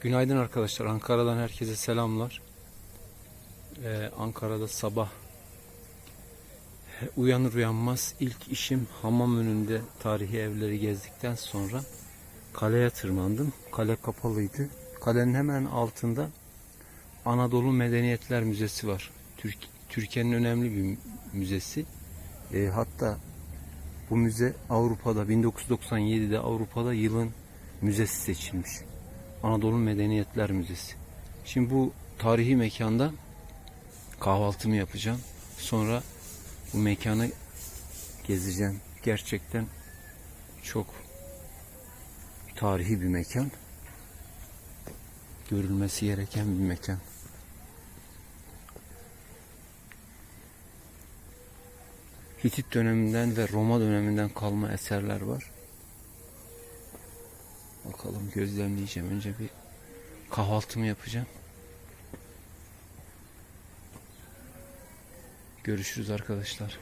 Günaydın arkadaşlar. Ankara'dan herkese selamlar. Ee, Ankara'da sabah uyanır uyanmaz ilk işim hamam önünde tarihi evleri gezdikten sonra kaleye tırmandım. Kale kapalıydı. Kalenin hemen altında Anadolu Medeniyetler Müzesi var. Türk, Türkiye'nin önemli bir müzesi. Ee, hatta bu müze Avrupa'da 1997'de Avrupa'da yılın müzesi seçilmiş. Anadolu Medeniyetler Müzesi. Şimdi bu tarihi mekanda kahvaltımı yapacağım. Sonra bu mekanı gezeceğim. Gerçekten çok tarihi bir mekan. Görülmesi gereken bir mekan. Hitit döneminden ve Roma döneminden kalma eserler var. Bakalım gözlemleyeceğim. Önce bir kahvaltımı yapacağım. Görüşürüz arkadaşlar.